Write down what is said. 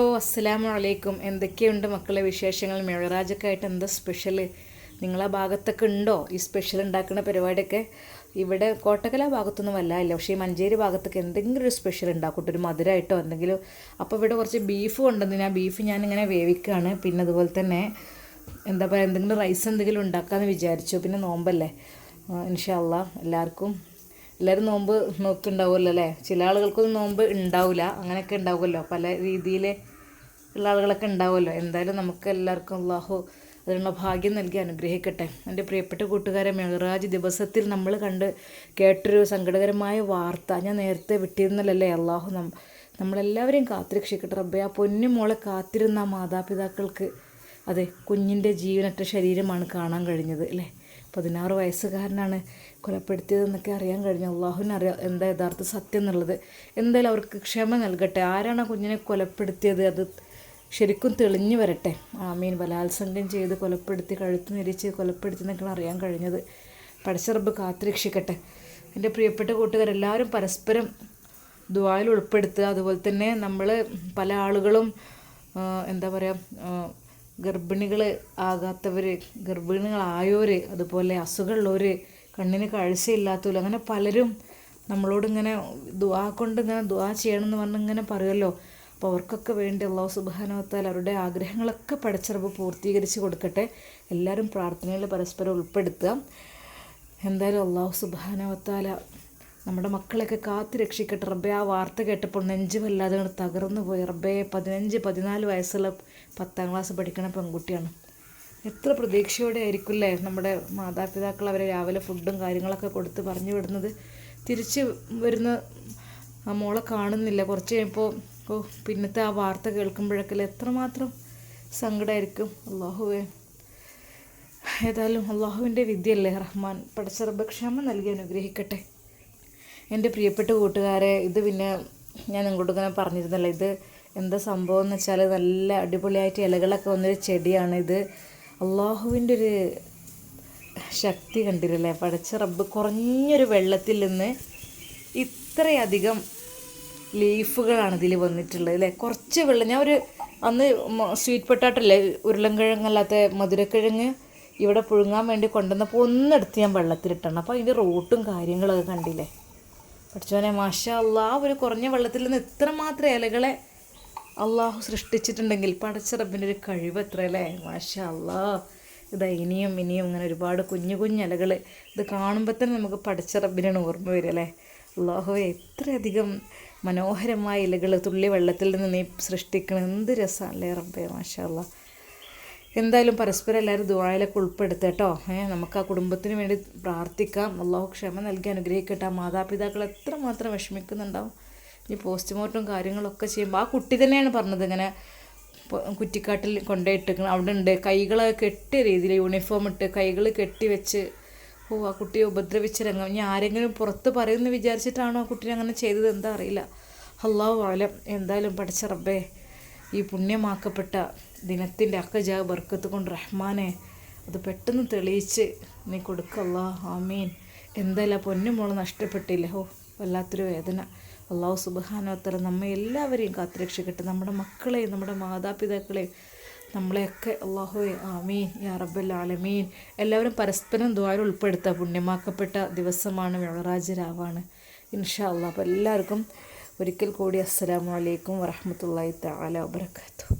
ഓ അസ്സലാമു അലൈക്കും. എന്തൊക്കെയുണ്ട് മക്കളെ വിശേഷങ്ങൾ? മെഴറാജൊക്കെ ആയിട്ട് എന്താ സ്പെഷ്യൽ? നിങ്ങളെ ഭാഗത്തൊക്കെ ഉണ്ടോ ഈ സ്പെഷ്യൽ ഉണ്ടാക്കുന്ന പരിപാടിയൊക്കെ? ഇവിടെ കോട്ടക്കല ഭാഗത്തൊന്നും അല്ല ഇല്ല പക്ഷേ ഈ മഞ്ചേരി ഭാഗത്തൊക്കെ എന്തെങ്കിലും ഒരു സ്പെഷ്യൽ ഉണ്ടാക്കട്ടെ ഒരു മധുരമായിട്ടോ എന്തെങ്കിലും. അപ്പോൾ ഇവിടെ കുറച്ച് ബീഫ് കൊണ്ടുവന്നിന്. ആ ബീഫ് ഞാനിങ്ങനെ വേവിക്കുകയാണ് പിന്നെ അതുപോലെ തന്നെ എന്താ പറയുക എന്തെങ്കിലും റൈസ് എന്തെങ്കിലും ഉണ്ടാക്കാമെന്ന് വിചാരിച്ചു. പിന്നെ നോമ്പല്ലേ? ഇൻഷാല്ല എല്ലാവർക്കും എല്ലാവരും നോമ്പ് നോക്കുന്നുണ്ടാവുമല്ലോ അല്ലേ? ചില ആളുകൾക്കൊന്നും നോമ്പ് ഉണ്ടാവില്ല അങ്ങനെയൊക്കെ ഉണ്ടാവുമല്ലോ. പല രീതിയിൽ ഉള്ള ആളുകളൊക്കെ ഉണ്ടാവുമല്ലോ. എന്തായാലും നമുക്ക് എല്ലാവർക്കും അള്ളാഹു അതിനുള്ള ഭാഗ്യം നൽകി അനുഗ്രഹിക്കട്ടെ. എന്റെ പ്രിയപ്പെട്ട കൂട്ടുകാരെ മെഹറാജ് ദിവസത്തിൽ നമ്മൾ കണ്ട് കേട്ടൊരു സങ്കടകരമായ വാർത്ത ഞാൻ നേരത്തെ വിട്ടിരുന്നല്ലേ അള്ളാഹു നം നമ്മളെല്ലാവരെയും കാത്തിരക്ഷിക്കട്ടെ. റബ്ബെ ആ പൊന്നു മോളെ കാത്തിരുന്ന മാതാപിതാക്കൾക്ക് അതെ കുഞ്ഞിന്റെ ജീവനറ്റ ശരീരമാണ് കാണാൻ കഴിഞ്ഞത് അല്ലേ? പതിനാറ് വയസ്സുകാരനാണ് കൊലപ്പെടുത്തിയതെന്നൊക്കെ അറിയാൻ കഴിഞ്ഞു. അള്ളാഹുവിനറിയാം എന്താ യഥാർത്ഥ സത്യം എന്നുള്ളത്. എന്തായാലും അവർക്ക് ക്ഷമ നൽകട്ടെ. ആരാണ് ആ കുഞ്ഞിനെ കൊലപ്പെടുത്തിയത്? അത് ശരിക്കും തെളിഞ്ഞു വരട്ടെ. ആമീൻ. ബലാത്സംഗം ചെയ്ത് കൊലപ്പെടുത്തി കഴുത്ത് നിരിച്ച് കൊലപ്പെടുത്തിയെന്നൊക്കെയാണ് അറിയാൻ കഴിഞ്ഞത്. പടച്ചറബ് കാത്തിരക്ഷിക്കട്ടെ. എന്റെ പ്രിയപ്പെട്ട കൂട്ടുകാരെല്ലാവരും പരസ്പരം ദുബായിൽ ഉൾപ്പെടുത്തുക. അതുപോലെ തന്നെ നമ്മൾ പല ആളുകളും എന്താ പറയുക ഗർഭിണികൾ ആകാത്തവർ ഗർഭിണികളായവർ അതുപോലെ അസുഖമുള്ളവർ കണ്ണിന് കാഴ്ചയില്ലാത്തവർ അങ്ങനെ പലരും നമ്മളോട് ഇങ്ങനെ ദുആ കൊണ്ട് ഇങ്ങനെ ദുആ ചെയ്യണമെന്ന് പറഞ്ഞ് ഇങ്ങനെ പറയുമല്ലോ. അപ്പോൾ അവർക്കൊക്കെ വേണ്ടി അള്ളാഹു സുബാനവത്താൽ അവരുടെ ആഗ്രഹങ്ങളൊക്കെ പഠിച്ചറവ് പൂർത്തീകരിച്ച് കൊടുക്കട്ടെ. എല്ലാവരും പ്രാർത്ഥനയിൽ പരസ്പരം ഉൾപ്പെടുത്തുക. എന്തായാലും അള്ളാഹു സുബാനവത്താല നമ്മുടെ മക്കളെയൊക്കെ കാത്തു രക്ഷിക്കട്ടെ. റബ്ബെ ആ വാർത്ത കേട്ടപ്പോൾ നെഞ്ച് വല്ലാതെ തകർന്നു പോയി റബ്ബെ പതിനഞ്ച് പതിനാല് വയസ്സുള്ള പത്താം ക്ലാസ് പഠിക്കുന്ന പെൺകുട്ടിയാണ്. എത്ര പ്രതീക്ഷയോടെ ആയിരിക്കില്ലേ നമ്മുടെ മാതാപിതാക്കൾ അവരെ രാവിലെ ഫുഡും കാര്യങ്ങളൊക്കെ കൊടുത്ത് പറഞ്ഞു വിടുന്നത്. തിരിച്ച് വരുന്ന ആ മോളെ കാണുന്നില്ല. കുറച്ച് കഴിയുമ്പോൾ ഓ പിന്നത്തെ ആ വാർത്ത കേൾക്കുമ്പോഴൊക്കെ എത്രമാത്രം സങ്കടമായിരിക്കും അള്ളാഹുവേ ഏതായാലും അള്ളാഹുവിന്റെ വിദ്യയല്ലേ റഹ്മാൻ. പടച്ചറബക്ഷമ നൽകി അനുഗ്രഹിക്കട്ടെ. എന്റെ പ്രിയപ്പെട്ട കൂട്ടുകാരെ ഇത് പിന്നെ ഞാൻ നിങ്ങളോട് ഇങ്ങനെ പറഞ്ഞിരുന്നല്ലോ ഇത് എന്താ സംഭവം എന്ന് വെച്ചാൽ നല്ല അടിപൊളിയായിട്ട് ഇലകളൊക്കെ വന്നൊരു ചെടിയാണ് ഇത്. അള്ളാഹുവിന്റെ ഒരു ശക്തി കണ്ടിരല്ലേ പടച്ച റബ്ബ് കുറഞ്ഞൊരു വെള്ളത്തിൽ നിന്ന് ഇത്രയധികം ലീഫുകളാണ് ഇതിൽ വന്നിട്ടുള്ളത് അല്ലേ? കുറച്ച് വെള്ളം ഞാൻ ഒരു അന്ന് സ്വീറ്റ് പൊട്ടാട്ടല്ലേ ഉരുളൻകിഴങ്ങല്ലാത്ത മധുരക്കിഴങ്ങ് ഇവിടെ പുഴുങ്ങാൻ വേണ്ടി കൊണ്ടുവന്നപ്പോൾ ഒന്നെടുത്ത് ഞാൻ വെള്ളത്തിലിട്ടണം. അപ്പോൾ അതിന്റെ റൂട്ടും കാര്യങ്ങളൊക്കെ കണ്ടില്ലേ? പഠിച്ചോനെ മാഷ അള്ളാ ഒരു കുറഞ്ഞ വെള്ളത്തിൽ നിന്ന് ഇത്രമാത്രം ഇലകളെ അള്ളാഹു സൃഷ്ടിച്ചിട്ടുണ്ടെങ്കിൽ പടച്ച റബ്ബിന്റെ ഒരു കഴിവ് എത്ര അല്ലേ? മാഷ അള്ളാ ഇതാ ഇനിയും ഇനിയും ഇങ്ങനെ ഒരുപാട് കുഞ്ഞു കുഞ്ഞലകൾ ഇത് കാണുമ്പോൾ തന്നെ നമുക്ക് പടച്ച റബ്ബിനാണ് ഓർമ്മ വരിക അല്ലേ? അള്ളാഹു എത്രയധികം മനോഹരമായ ഇലകൾ തുള്ളി വെള്ളത്തിൽ നിന്ന് നീ സൃഷ്ടിക്കണം എന്ത് രസമല്ലേ റബ്ബേ മാഷ അള്ളാഹ് എന്തായാലും പരസ്പരം എല്ലാവരും ദുബായിലൊക്കെ ഉൾപ്പെടുത്തുക കേട്ടോ. ഏഹ് നമുക്ക് ആ കുടുംബത്തിന് വേണ്ടി പ്രാർത്ഥിക്കാം. അള്ളാഹു ക്ഷമ നൽകി അനുഗ്രഹിക്കട്ടെ. ആ മാതാപിതാക്കൾ എത്രമാത്രം വിഷമിക്കുന്നുണ്ടാവും. ഈ പോസ്റ്റ്മോർട്ടം കാര്യങ്ങളൊക്കെ ചെയ്യുമ്പോൾ ആ കുട്ടി തന്നെയാണ് പറഞ്ഞത് ഇങ്ങനെ കുറ്റിക്കാട്ടിൽ കൊണ്ടുപോയിട്ടിരിക്കണം അവിടെ ഉണ്ട് കൈകൾ കെട്ടിയ രീതിയിൽ യൂണിഫോം ഇട്ട് കൈകൾ കെട്ടി വെച്ച് ഓ ആ കുട്ടിയെ ഉപദ്രവിച്ച രംഗം. ഇനി ആരെങ്കിലും പുറത്ത് പറയുമെന്ന് വിചാരിച്ചിട്ടാണോ ആ കുട്ടീനെ അങ്ങനെ ചെയ്തത്? എന്താ അറിയില്ല. അള്ളാഹു ആലം. എന്തായാലും പഠിച്ച റബ്ബേ ഈ പുണ്യമാക്കപ്പെട്ട ദിനത്തിന്റെ അക്കജ ബർക്കത്ത് കൊണ്ട് റഹ്മാനെ അത് പെട്ടെന്ന് തെളിയിച്ച് നീ കൊടുക്കല്ല ആമീൻ. എന്തല്ല പൊന്നും മോൾ നഷ്ടപ്പെട്ടില്ല? ഓ വല്ലാത്തൊരു വേദന. അള്ളാഹു സുബാനോത്തര നമ്മെ എല്ലാവരെയും കാത്തുരക്ഷിക്കട്ടെ. നമ്മുടെ മക്കളെയും നമ്മുടെ മാതാപിതാക്കളെയും നമ്മളെയൊക്കെ അള്ളാഹുവെ ആമീൻ യാ റബ്ബൽ ആലമീൻ. എല്ലാവരും പരസ്പരം ദ്വാരം ഉൾപ്പെടുത്തുക പുണ്യമാക്കപ്പെട്ട ദിവസമാണ് രാവാണ്. ഇൻഷാ അള്ളാഹ് അപ്പോൾ എല്ലാവർക്കും ഒരിക്കൽ കൂടി അസ്സലാമു അലൈക്കും വറഹമത്തല്ലാഹി തആല വബറകാതുഹു.